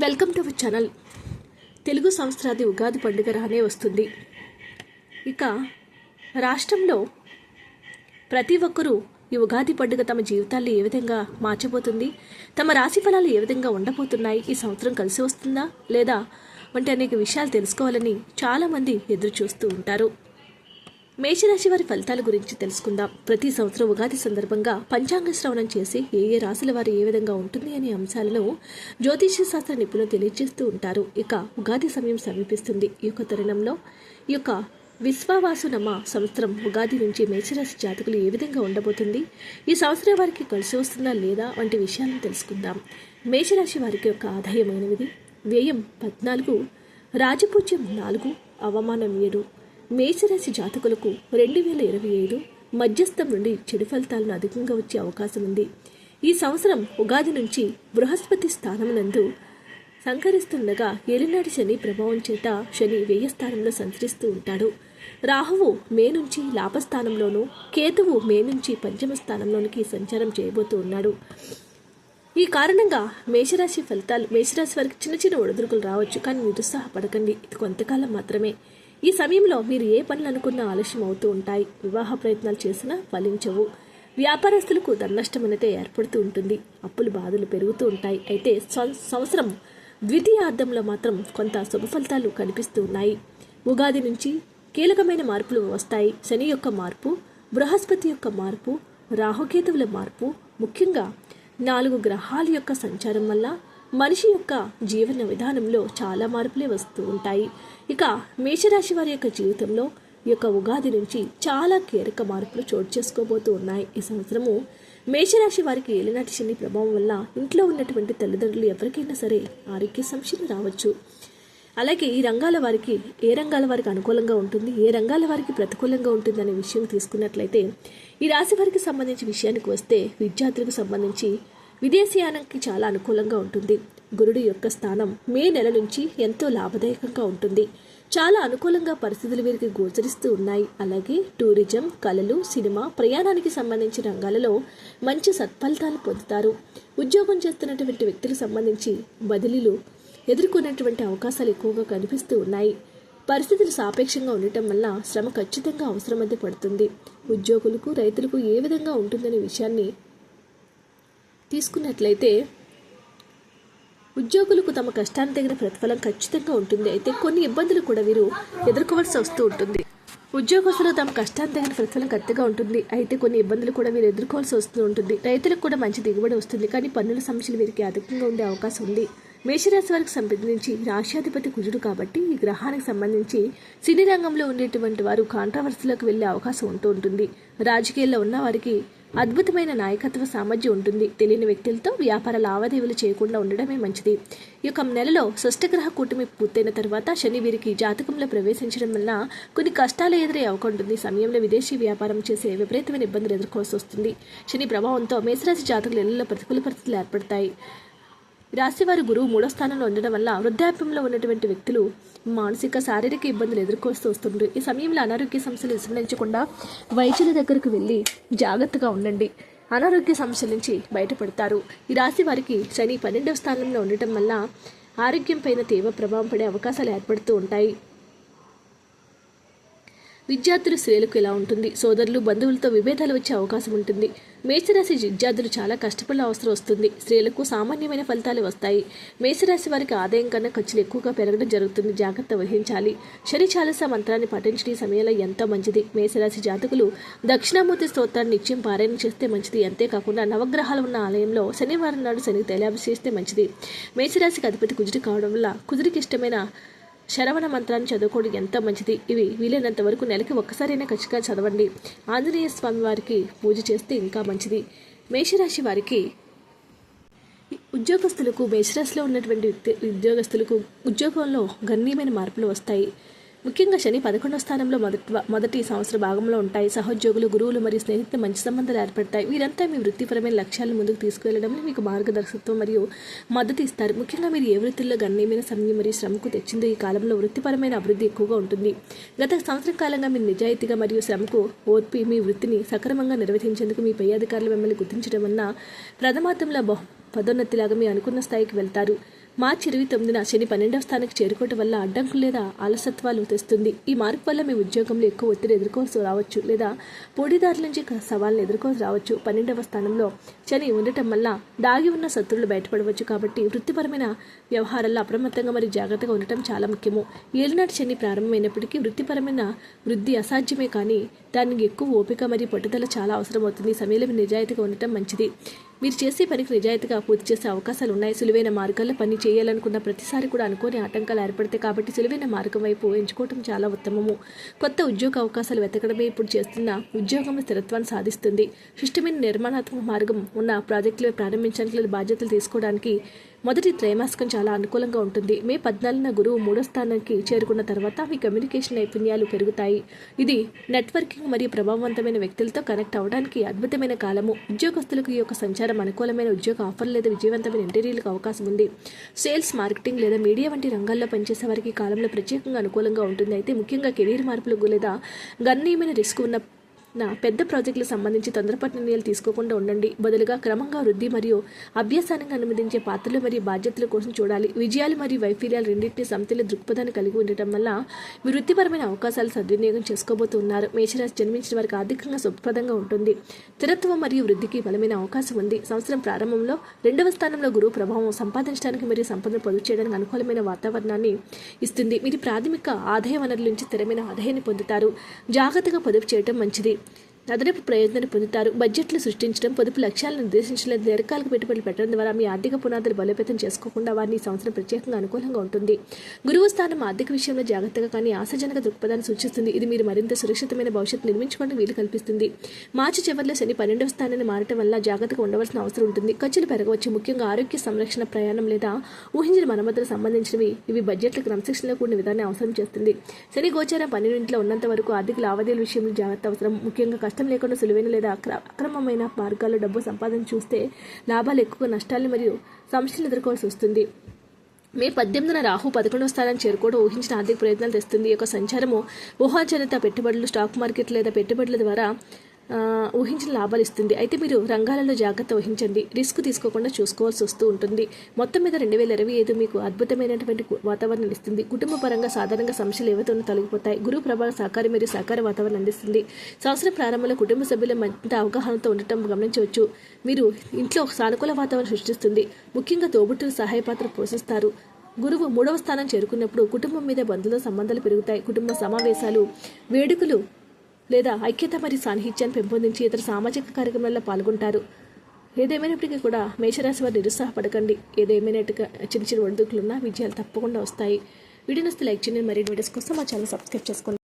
Welcome to our channel. Telugu సంవత్సరాది ఉగాది పండుగ రానే వస్తుంది. ఇక రాష్ట్రంలో ప్రతి ఒక్కరూ ఈ ఉగాది పండుగ తమ జీవితాల్లో ఏ విధంగా మార్చబోతుంది? తమ రాశి ఫలాలు ఏ విధంగా ఉండబోతున్నాయి? ఈ సంవత్సరం కలిసి వస్తుందా? లేదా వంటి అనేక విషయాలు తెలుసుకోవాలని చాలామంది ఎదురు చూస్తూ ఉంటారు. మేషరాశి వారి ఫలితాల గురించి తెలుసుకుందాం. ప్రతి సంవత్సరం ఉగాది సందర్భంగా పంచాంగ శ్రవణం చేసి ఏ ఏ రాశుల వారు ఏ విధంగా ఉంటుంది అనే అంశాలను జ్యోతిష్య శాస్త్ర నిపుణులు తెలియజేస్తూ ఉంటారు. ఇక ఉగాది సమయం సమీపిస్తుంది. ఈ యొక్క తరుణంలో ఈ యొక్క విశ్వవాసునమ సంవత్సరం ఉగాది నుంచి మేషరాశి జాతకులు ఏ విధంగా ఉండబోతుంది ఈ సంవత్సరం వారికి కలిసి వస్తుందా లేదా వంటి విషయాలను తెలుసుకుందాం. మేషరాశి వారికి యొక్క ఆదాయం ఎనిమిది వ్యయం పద్నాలుగు రాజపూజ్యం నాలుగు అవమానం ఏడు మేషరాశి జాతకులకు రెండు వేల ఇరవై ఐదు మధ్యస్థం నుండి చెడు ఫలితాలను అధికంగా వచ్చే అవకాశం ఉంది. ఈ సంవత్సరం ఉగాది నుంచి బృహస్పతి స్థానమునందు సంకరిస్తుండగా ఏలినాటి శని ప్రభావం చేత శని వ్యయస్థానంలో సంచరిస్తూ ఉంటాడు. రాహువు మే నుంచి లాభస్థానంలోనూ కేతువు మే నుంచి పంచమ స్థానంలోనికి సంచారం చేయబోతూ ఉన్నాడు. ఈ కారణంగా మేషరాశి ఫలితాలు మేషరాశి వారికి చిన్న చిన్న ఒడిదుడుకులు రావచ్చు. కానీ నిరుత్సాహపడకండి. ఇది కొంతకాలం మాత్రమే. ఈ సమయంలో మీరు ఏ పనులు అనుకున్నా ఆలస్యం అవుతూ ఉంటాయి. వివాహ ప్రయత్నాలు చేసినా ఫలించవు. వ్యాపారస్తులకు ధననష్టం అనేది ఏర్పడుతూ ఉంటుంది. అప్పులు బాధలు పెరుగుతూ ఉంటాయి. అయితే సం- సంవత్సరం ద్వితీయార్థంలో మాత్రం కొంత శుభ ఫలితాలు కనిపిస్తూ ఉన్నాయి. ఉగాది నుంచి కీలకమైన మార్పులు వస్తాయి. శని యొక్క మార్పు బృహస్పతి యొక్క మార్పు రాహుకేతువుల మార్పు ముఖ్యంగా నాలుగు గ్రహాల యొక్క సంచారం వల్ల మనిషి యొక్క జీవన విధానంలో చాలా మార్పులే వస్తూ ఉంటాయి. ఇక మేషరాశి వారి యొక్క జీవితంలో ఈ యొక్క ఉగాది నుంచి చాలా కీలక మార్పులు చోటు చేసుకోబోతూ ఉన్నాయి. ఈ సంవత్సరము మేషరాశి వారికి ఏలినాటి శని ప్రభావం వల్ల ఇంట్లో ఉన్నటువంటి తల్లిదండ్రులు ఎవరికైనా సరే ఆరోగ్య సంశయం రావచ్చు. అలాగే ఈ రంగాల వారికి ఏ రంగాల వారికి అనుకూలంగా ఉంటుంది ఏ రంగాల వారికి ప్రతికూలంగా ఉంటుంది అనే విషయం తీసుకున్నట్లయితే ఈ రాశి వారికి సంబంధించి విషయానికి వస్తే విద్యార్థులకు సంబంధించి విదేశీయానానికి చాలా అనుకూలంగా ఉంటుంది. గురుడు యొక్క స్థానం మే నెల నుంచి ఎంతో లాభదాయకంగా ఉంటుంది. చాలా అనుకూలంగా పరిస్థితులు వీరికి గోచరిస్తూ ఉన్నాయి. అలాగే టూరిజం కళలు సినిమా ప్రయాణానికి సంబంధించిన రంగాలలో మంచి సత్ఫలితాలు పొందుతారు. ఉద్యోగం చేస్తున్నటువంటి వ్యక్తులకు సంబంధించి బదిలీలు ఎదుర్కొనేటువంటి అవకాశాలు ఎక్కువగా కనిపిస్తూ ఉన్నాయి. పరిస్థితులు సాపేక్షంగా ఉండటం వల్ల శ్రమ ఖచ్చితంగా అవసరమైతే పడుతుంది. ఉద్యోగులకు రైతులకు ఏ విధంగా ఉంటుందనే విషయాన్ని తీసుకున్నట్లయితే ఉద్యోగులకు తమ కష్టానికి తగిన ప్రతిఫలం ఖచ్చితంగా ఉంటుంది. అయితే కొన్ని ఇబ్బందులు కూడా వీరు ఎదుర్కోవాల్సి వస్తూ ఉంటుంది. ఉద్యోగస్తులు తమ కష్టానికి తగిన ప్రతిఫలం కరెక్ట్గా ఉంటుంది. అయితే కొన్ని ఇబ్బందులు కూడా వీరు ఎదుర్కోవాల్సి వస్తూ ఉంటుంది. రైతులకు కూడా మంచి దిగుబడి వస్తుంది. కానీ పన్నుల సమస్యలు వీరికి అధికంగా ఉండే అవకాశం ఉంది. మేషరాశి వారికి సంబంధించి రాష్ట్రాధిపతి కుజుడు కాబట్టి ఈ గ్రహానికి సంబంధించి సినీ రంగంలో ఉండేటువంటి వారు కాంట్రవర్సీలోకి వెళ్ళే అవకాశం ఉంటూ ఉంటుంది. రాజకీయాల్లో ఉన్న వారికి అద్భుతమైన నాయకత్వ సామర్థ్యం ఉంటుంది. తెలియని వ్యక్తులతో వ్యాపార లావాదేవీలు చేయకుండా ఉండడమే మంచిది. ఈ యొక్క నెలలో షష్టగ్రహ కూటమి పూర్తయిన తర్వాత శని వీరికి జాతకంలో ప్రవేశించడం వలన కొన్ని కష్టాలు ఎదురై అవకాశం ఉంటుంది. సమయంలో విదేశీ వ్యాపారం చేసే విపరీతమైన ఇబ్బందులు ఎదుర్కోవాల్సి వస్తుంది. శని ప్రభావంతో మేషరాశి జాతకుల ఇళ్ళలో ప్రతికూల పరిస్థితులు ఏర్పడతాయి. రాశివారి గురువు మూడో స్థానంలో ఉండడం వల్ల వృద్ధాప్యంలో ఉన్నటువంటి వ్యక్తులు మానసిక శారీరక ఇబ్బందులు ఎదుర్కొస్తూ వస్తుంటారు ఈ సమయంలో అనారోగ్య సమస్యలు విస్మరించకుండా వైద్యుల దగ్గరకు వెళ్ళి జాగ్రత్తగా ఉండండి. అనారోగ్య సమస్యల నుంచి బయటపడతారు. ఈ రాశి వారికి శని పన్నెండవ స్థానంలో ఉండటం వల్ల ఆరోగ్యం పైన తీవ్ర ప్రభావం పడే అవకాశాలు ఏర్పడుతూ ఉంటాయి. విద్యార్థులు స్త్రీలకు ఇలా ఉంటుంది. సోదరులు బంధువులతో విభేదాలు వచ్చే అవకాశం ఉంటుంది. మేషరాశి విద్యార్థులు చాలా కష్టపడే అవసరం వస్తుంది. స్త్రీలకు సామాన్యమైన ఫలితాలు వస్తాయి. మేషరాశి వారికి ఆదాయం కన్నా ఖర్చులు ఎక్కువగా పెరగడం జరుగుతుంది. జాగ్రత్త వహించాలి. శని చాలస మంత్రాన్ని పఠించడం సమయంలో ఎంతో మంచిది. మేషరాశి జాతకులు దక్షిణామూర్తి స్తోత్రాన్ని నిత్యం పారాయణ చేస్తే మంచిది. అంతేకాకుండా నవగ్రహాలు ఉన్న ఆలయంలో శనివారం నాడు శని తైలాభిషేస్తే మంచిది. మేషరాశికి అధిపతి కుజుడు కావడం వల్ల కుజుడికి ఇష్టమైన శరవణ మంత్రాన్ని చదువుకోవడం ఎంతో మంచిది? ఇవి వీలైనంత వరకు నెలకి ఒక్కసారైనా ఖచ్చితంగా చదవండి. ఆంజనేయ స్వామి వారికి పూజ చేస్తే ఇంకా మంచిది. మేషరాశి వారికి ఉద్యోగస్తులకు మేషరాశిలో ఉన్నటువంటి ఉద్యోగస్తులకు ఉద్యోగంలో గణనీయమైన మార్పులు వస్తాయి. ముఖ్యంగా శని పదకొండవ స్థానంలో మొదటి మొదటి సంవత్సర భాగంలో ఉంటాయి. సహోద్యోగులు గురువులు మరియు స్నేహితులు మంచి సంబంధాలు ఏర్పడతాయి. వీరంతా మీ వృత్తిపరమైన లక్ష్యాలను ముందుకు తీసుకువెళ్ళడంలో మీకు మార్గదర్శకత్వం మరియు మద్దతు ఇస్తారు. ముఖ్యంగా మీరు ఏ వృత్తిలో గణనీయమైన సమయం మరియు శ్రమకు తెచ్చిందో ఈ కాలంలో వృత్తిపరమైన అభివృద్ధి ఎక్కువగా ఉంటుంది. గత సంవత్సరం కాలంగా మీరు నిజాయితీగా మరియు శ్రమకు ఓర్పి మీ వృత్తిని సక్రమంగా నిర్వహించేందుకు మీ పై అధికారులు మిమ్మల్ని గుర్తించడం వలన ప్రథమార్థంలో బహు పదోన్నతిలాగా మీ అనుకున్న స్థాయికి వెళ్తారు. మార్చి ఇరవై తొమ్మిదిన శని పన్నెండవ స్థానానికి చేరుకోవటం వల్ల అడ్డంకులు లేదా అలసత్వాలు తెస్తుంది. ఈ మార్పు వల్ల మీ ఉద్యోగంలో ఎక్కువ ఒత్తిడి ఎదుర్కోవాల్సి రావచ్చు లేదా పోటీదారుల నుంచి సవాళ్ళను ఎదుర్కోవాల్సి రావచ్చు. పన్నెండవ స్థానంలో శని ఉండటం వల్ల దాగి ఉన్న శత్రువులు బయటపడవచ్చు కాబట్టి వృత్తిపరమైన వ్యవహారాల్లో అప్రమత్తంగా మరియు జాగ్రత్తగా ఉండటం చాలా ముఖ్యము. ఏలినాటి శని ప్రారంభమైనప్పటికీ వృత్తిపరమైన వృద్ధి అసాధ్యమే కానీ దానికి ఎక్కువ ఓపిక మరియు పట్టుదల చాలా అవసరం అవుతుంది సమయంలో నిజాయితీగా ఉండటం మంచిది. మీరు చేసే పనికి నిజాయితీగా పూర్తి చేసే అవకాశాలు ఉన్నాయి. సులువైన మార్గాల్లో పని చేయాలనుకున్న ప్రతిసారి కూడా అనుకోని ఆటంకాలు ఏర్పడతాయి కాబట్టి సులువైన మార్గం వైపు ఎంచుకోవటం చాలా ఉత్తమము. కొత్త ఉద్యోగ అవకాశాలు వెతకడమే ఇప్పుడు చేస్తున్న ఉద్యోగం స్థిరత్వాన్ని సాధిస్తుంది. సుష్టమైన నిర్మాణాత్మక మార్గం ఉన్న ప్రాజెక్టులు ప్రారంభించడానికి లేదా బాధ్యతలు తీసుకోవడానికి మొదటి త్రైమాసికం చాలా అనుకూలంగా ఉంటుంది. మే పద్నాలుగున గురువు మూడో స్థానానికి చేరుకున్న తర్వాత మీ కమ్యూనికేషన్ నైపుణ్యాలు పెరుగుతాయి. ఇది నెట్వర్కింగ్ మరియు ప్రభావవంతమైన వ్యక్తులతో కనెక్ట్ అవ్వడానికి అద్భుతమైన కాలము. ఉద్యోగస్తులకు ఈ యొక్క సంచారం అనుకూలమైన ఉద్యోగ ఆఫర్ లేదా విజయవంతమైన ఇంటర్వ్యూలకు అవకాశం ఉంది. సేల్స్ మార్కెటింగ్ లేదా మీడియా వంటి రంగాల్లో పనిచేసే వారికి కాలంలో ప్రత్యేకంగా అనుకూలంగా ఉంటుంది. అయితే ముఖ్యంగా కెరీర్ మార్పులకు లేదా గణనీయమైన రిస్క్ ఉన్న నా పెద్ద ప్రాజెక్టులకు సంబంధించి తొందరపాటు నిర్ణయాలు తీసుకోకుండా ఉండండి. బదులుగా క్రమంగా వృద్ధి మరియు అభ్యాసానికి అనుమతించే పాత్రలు మరియు బాధ్యతల కోసం చూడాలి. విజయాలు మరియు వైఫల్యాలు రెండింటిని సమతుల్య దృక్పథాన్ని కలిగి ఉండటం వల్ల మీ వృత్తిపరమైన అవకాశాలు సద్వినియోగం చేసుకోబోతున్నారు. మేషరాశి జన్మించిన వారికి ఆర్థికంగా శుభప్రదంగా ఉంటుంది. స్థిరత్వం మరియు వృద్ధికి బలమైన అవకాశం ఉంది. సంవత్సరం ప్రారంభంలో రెండవ స్థానంలో గురువు ప్రభావం సంపాదించడానికి మరియు సంపదను పొదుపు చేయడానికి అనుకూలమైన వాతావరణాన్ని ఇస్తుంది. మీరు ప్రాథమిక ఆదాయ వనరుల నుంచి స్థిరమైన ఆదాయాన్ని పొందుతారు. జాగ్రత్తగా పొదుపు చేయడం మంచిది. అదనపు ప్రయోజనాన్ని పొందుతారు. బడ్జెట్లు సృష్టించడం పొదుపు లక్ష్యాలను నిర్దేశించడం దీర్ఘకాలిక పెట్టుబడులు పెట్టడం ద్వారా మీ ఆర్థిక పునాదులు బలోపేతం చేసుకోకుండా వారిని ఈ సంవత్సరం ప్రత్యేకంగా అనుకూలంగా ఉంటుంది. గురువు స్థానం ఆర్థిక విషయంలో జాగ్రత్తగా కానీ ఆశాజనక దృక్పథాన్ని సూచిస్తుంది. ఇది మీరు మరింత సురక్షితమైన భవిష్యత్తు నిర్మించుకోవడానికి వీలు కల్పిస్తుంది. మార్చి చివరిలో శని పన్నెండవ స్థానాన్ని మారటం వల్ల జాగ్రత్తగా ఉండవలసిన అవసరం ఉంటుంది. ఖర్చులు పెరగవచ్చు. ముఖ్యంగా ఆరోగ్య సంరక్షణ ప్రయాణం లేదా ఊహించిన మరమ్మతులకు సంబంధించినవి. ఇవి బడ్జెట్ల క్రమశిక్షణలో కూడిన విధానం అవసరం చేస్తుంది. శని గోచారం పన్నెండింటిలో ఉన్నంత వరకు ఆర్థిక లావాదేవీల విషయంలో జాగ్రత్త అవసరం. ముఖ్యంగా కష్టం లేకుండా సులువైన లేదా అక్రమమైన మార్గాల్లో డబ్బు సంపాదన చూస్తే లాభాలు ఎక్కువ నష్టాలు మరియు సమస్యలు ఎదుర్కోవాల్సి వస్తుంది. మే పద్దెనిమిదిన రాహు పదకొండవ స్థానాన్ని చేరుకోవడం ఊహించిన ఆర్థిక ప్రయత్నాలు తెస్తుంది. ఈ యొక్క సంచారము ఊహాజనిత పెట్టుబడులు స్టాక్ మార్కెట్ లేదా పెట్టుబడుల ద్వారా ఊహించిన లాభాలు ఇస్తుంది. అయితే మీరు రంగాలలో జాగ్రత్త వహించండి. రిస్క్ తీసుకోకుండా చూసుకోవాల్సి వస్తూ ఉంటుంది. మొత్తం మీద రెండు వేల ఇరవై ఐదు మీకు అద్భుతమైనటువంటి వాతావరణం ఇస్తుంది. కుటుంబ పరంగా సాధారణంగా సమస్యలు ఏవైతే ఉన్నా తొలగిపోతాయి. గురువు ప్రభావ సహకారం మరియు సహకార వాతావరణం అందిస్తుంది. సంవత్సరం ప్రారంభంలో కుటుంబ సభ్యుల మరింత అవగాహనతో ఉండటం గమనించవచ్చు. మీరు ఇంట్లో సానుకూల వాతావరణం సృష్టిస్తుంది. ముఖ్యంగా తోబుట్టులు సహాయ పాత్ర పోషిస్తారు. గురువు మూడవ స్థానం చేరుకున్నప్పుడు కుటుంబం మీద బంధువుల సంబంధాలు పెరుగుతాయి. కుటుంబ సమావేశాలు వేడుకలు లేదా ఐక్యత మరియు సాన్నిహిత్యాన్ని పెంపొందించి ఇతర సామాజిక కార్యక్రమాల్లో పాల్గొంటారు. ఏదేమైనప్పటికీ కూడా మేషరాశి వారు నిరుత్సాహపడకండి. ఏదేమైనట్టుగా చిన్న చిన్న ఒడిదుకులున్నా విజయాలు తప్పకుండా వస్తాయి. వీడియో నస్తే లైక్ చేయండి. మరిన్ని వీడియోస్ కోసం మా ఛానల్ సబ్స్క్రైబ్ చేసుకోండి.